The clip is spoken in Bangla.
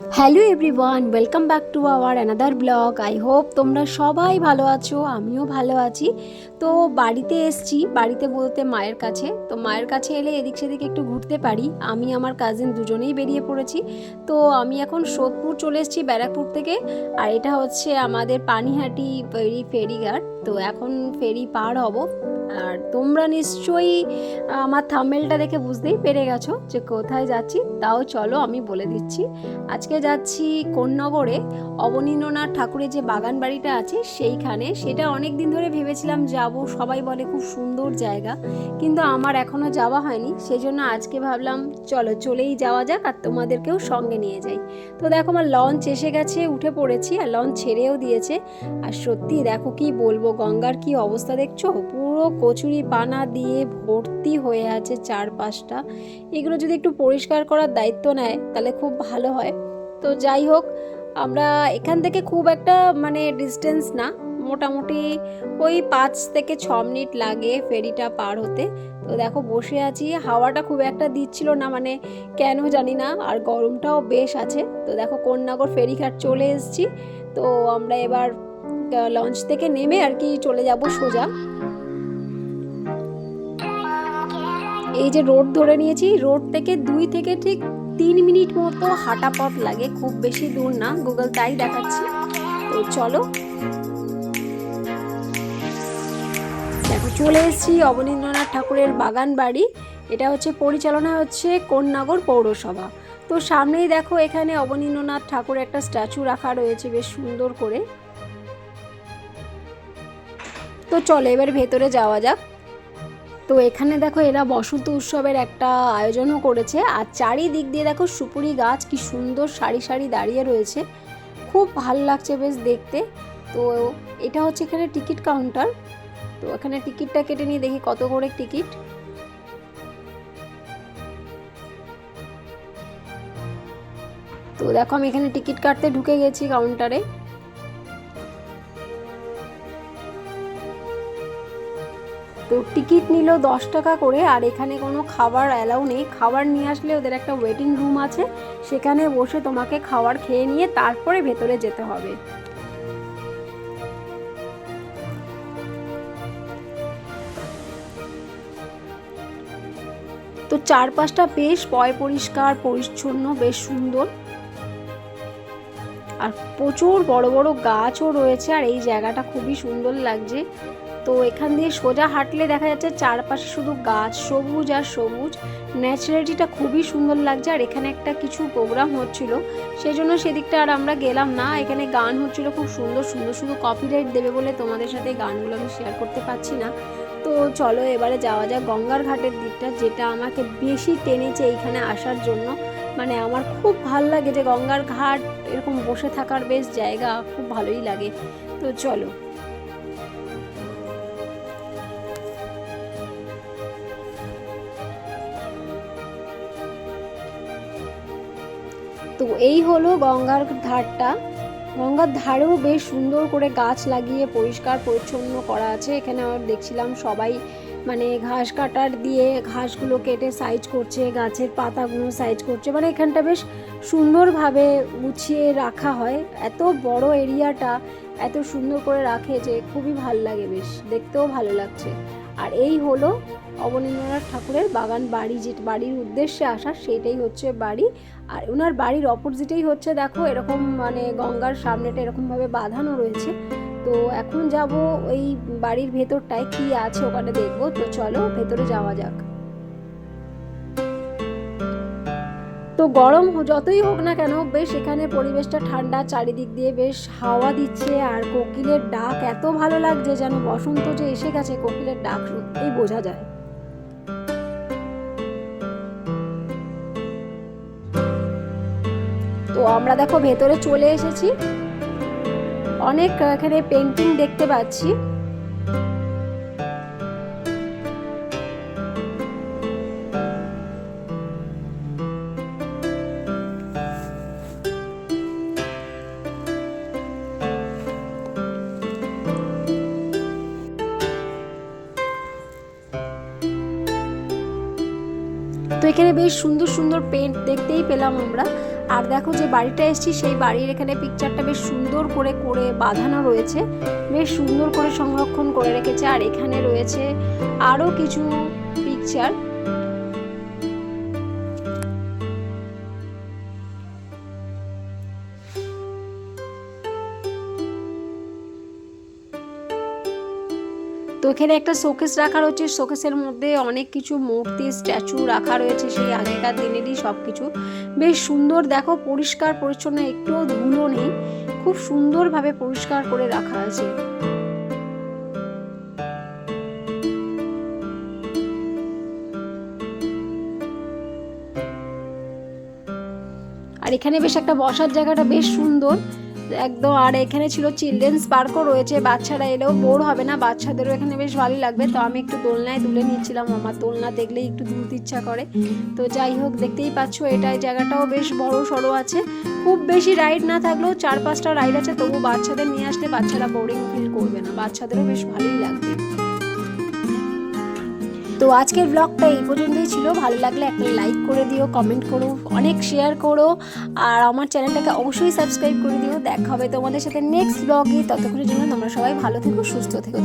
Hello everyone welcome back to our another blog I hope তোমরা সবাই ভালো আছো, আমিও ভালো আছি। তো বাড়িতে এসছি, বাড়িতে বলতে মায়ের কাছে। তো মায়ের কাছে এলে এদিক সেদিকে একটু ঘুরতে পারি। আমি আমার কাজিন দুজনেই বেরিয়ে পড়েছি। তো আমি এখন সোদপুর চলে এসেছি ব্যারাকপুর থেকে। আর এটা হচ্ছে আমাদের পানিহাটি ফেরি ফেরিঘাট। তো এখন ফেরি পার হব। আর তোমরা নিশ্চয়ই, আমার থামেলটা দেখে বুঝতেই পেরে গেছো যে কোথায় যাচ্ছি। তাও চলো আমি বলে দিচ্ছি। আজকে যাচ্ছি কোন্নগরে। অবনীন্দ্রনাথ ঠাকুরের যে বাগান বাড়িটা আছে, সেইখানে। সেটা অনেক দিন ধরে ভেবেছিলাম যাব। সবাই বলে খুব সুন্দর জায়গা। কিন্তু আমার এখনও যাওয়া হয়নি। সেই জন্য আজকে ভাবলাম, চলো চলেই যাওয়া যাক আর তোমাদেরকেও সঙ্গে নিয়ে যাই। তো দেখো আমার লঞ্চ এসে গেছে, উঠে পড়েছি আর লঞ্চ ছেড়েও দিয়েছে। আর সত্যি দেখো কি বলব, গঙ্গার কি অবস্থা দেখছ? পুরো কচুরি পানা দিয়ে ভর্তি হয়ে আছে চারপাশটা। এগুলো যদি একটু পরিষ্কার করার দায়িত্ব নেয়, তাহলে খুব ভালো হয়। তো যাই হোক, আমরা এখান থেকে খুব একটা মানে ডিস্টেন্স না। মোটামুটি ওই পাঁচ থেকে ছ মিনিট লাগে ফেরিটা পার হতে। তো দেখো, বসে আছি। হাওয়াটা খুব একটা দিচ্ছিল না মানে কেন জানি না। আর গরমটাও বেশ আছে। তো দেখো কন্যাগর ফেরিঘাট চলে এসেছি। তো আমরা এবার লঞ্চ থেকে নেমে আর কি চলে যাব সোজা। এই যে রোড ধরে নিয়েছি, রোড থেকে দুই থেকে ঠিক তিন মিনিট মতো হাঁটা পথ লাগে, খুব বেশি দূর না গুগল তাই দেখাচ্ছে। তো চলো। দেখো, চলে এসেছি অবনীন্দ্রনাথ ঠাকুরের বাগান বাড়ি। এটা হচ্ছে পরিচালনা হচ্ছে কোন্নগর পৌরসভা। তো সামনেই দেখো, এখানে অবনীন্দ্রনাথ ঠাকুরের একটা স্ট্যাচু রাখা রয়েছে, বেশ সুন্দর করে। তো চলো, এবার ভেতরে যাওয়া যাক। তো এখানে দেখো এরা বসন্ত উৎসবের একটা আয়োজনও করেছে। আর চারিদিক দিয়ে দেখো সুপুরি গাছ, কি সুন্দর সারি সারি দাঁড়িয়ে রয়েছে। খুব ভালো লাগছে বেশ দেখতে। তো এটা হচ্ছে এখানে টিকিট কাউন্টার। তো এখানে টিকিটটা কেটে নিয়ে দেখি কত করে টিকিট। তো দেখো আমি এখানে টিকিট কাটতে ঢুকে গেছি কাউন্টারে। তো টিকিট নিল দশ টাকা করে, আর এখানে কোনো খাবার অ্যালাউ নেই। খাবার নিয়ে আসলে ওদের একটা ওয়েটিং রুম আছে, সেখানে বসে তোমাকে খাবার খেয়ে নিয়ে তারপরে ভেতরে যেতে হবে। তো চারপাশটা বেশ পয় পরিষ্কার, পরিচ্ছন্ন, বেশ সুন্দর। আর প্রচুর বড় বড় গাছও রয়েছে, আর এই জায়গাটা খুবই সুন্দর লাগছে। তো এখান দিয়ে সোজা হাঁটলে দেখা যাচ্ছে চারপাশে শুধু গাছ, সবুজ আর সবুজ। ন্যাচারালিটিটা খুবই সুন্দর লাগছে আর এখানে একটা কিছু প্রোগ্রাম হচ্ছিল। সেই জন্য সেদিকটা আর আমরা গেলাম না। এখানে গান হচ্ছিল খুব সুন্দর সুন্দর শুধু কপিরাইট দেবে বলে তোমাদের সাথে গানগুলো আমি শেয়ার করতে পারছি না। তো চলো এবারে যাওয়া যাক গঙ্গার ঘাটের দিকটা, যেটা আমাকে বেশি টেনেছে এইখানে আসার জন্য। মানে আমার খুব ভালো লাগে যে গঙ্গার ঘাট এরকম বসে থাকার বেশ জায়গা, খুব ভালোই লাগে। তো চলো। তো এই হলো গঙ্গার ধারটা। গঙ্গার ধারেও বেশ সুন্দর করে গাছ লাগিয়ে পরিষ্কার পরিচ্ছন্ন করা আছে। এখানে আমার দেখছিলাম সবাই মানে ঘাস কাটার দিয়ে ঘাসগুলো কেটে সাইজ করছে, গাছের পাতাগুলো সাইজ করছে। মানে এখানটা বেশ সুন্দরভাবে গুছিয়ে রাখা হয়। এত বড় এরিয়াটা এত সুন্দর করে রাখে যে খুবই ভালো লাগে বেশ। দেখতেও ভালো লাগছে। আর এই হলো অবনীন্দ্রনাথ ঠাকুরের বাগান বাড়ি যে বাড়ির উদ্দেশ্যে আসা, সেটাই হচ্ছে বাড়ি। আর ওনার বাড়ির অপোজিটেই হচ্ছে দেখো এরকম মানে গঙ্গার সামনেটা এরকমভাবে বাঁধানো রয়েছে। তো এখন যাব ওই বাড়ির ভেতরটায়, কি আছে ওখানে দেখব। তো চলো ভেতরে যাওয়া যাক। গরম যতই হোক না কেন, বেশ এখানে পরিবেশটা ঠান্ডা, চারিদিক দিয়ে বেশ হাওয়া দিচ্ছে আর কোকিলের ডাক এত ভালো লাগছে যেন বসন্ত যে এসে গেছে কোকিলের ডাক সত্যিই বোঝা যায়। তো আমরা দেখো ভেতরে চলে এসেছি। অনেক এখানে পেন্টিং দেখতে পাচ্ছি। এখানে বেশ সুন্দর সুন্দর পেন্ট দেখতেই পেলাম আমরা। আর দেখো যে বাড়িটা এসছি, সেই বাড়ির এখানে পিকচারটা বেশ সুন্দর করে করে বাঁধানো রয়েছে। বেশ সুন্দর করে সংরক্ষণ করে রেখেছে। আর এখানে রয়েছে আরও কিছু পিকচার তো এখানে একটা শোকেস রাখা রয়েছে। শোকেসের মধ্যে অনেক কিছু মূর্তি, স্ট্যাচু রাখা রয়েছে সেই আগেকার দিনেরই সব কিছু বেশ সুন্দর, দেখো, পরিষ্কার, পরিচ্ছন্ন, একটুও ধুলো নেই। খুব সুন্দরভাবে পরিষ্কার করে রাখা আছে। আর এখানে বেশ একটা বসার জায়গাটা বেশ সুন্দর। একদম, আর এখানে ছিল চিলড্রেন্স পার্কও রয়েছে। বাচ্চারা এলেও বোর হবে না, বাচ্চাদেরও এখানে বেশ ভালোই লাগবে। তো আমি একটু দোলনায় তুলে নিচ্ছিলাম, আমার দোলনা দেখলেই একটু দুলতে ইচ্ছা করে। তো যাই হোক, দেখতেই পাচ্ছ, এটা জায়গাটাও বেশ বড় সড়ো আছে। খুব বেশি রাইড না থাকলেও চার পাঁচটা রাইড আছে, তবু বাচ্চাদের নিয়ে আসলে বাচ্চারা বোরিং ফিল করবে না। বাচ্চাদেরও বেশ ভালোই লাগবে। তো আজকের ব্লগটা এই পর্যন্তই ছিল। ভালো লাগলে একটা লাইক করে দিও কমেন্ট করো, অনেক শেয়ার করো। আর আমার চ্যানেলটাকে অবশ্যই সাবস্ক্রাইব করে দিও। দেখা হবে তোমাদের সাথে নেক্সট ব্লগে ততক্ষণের জন্য তোমরা সবাই ভালো থেকো, সুস্থ থেকো।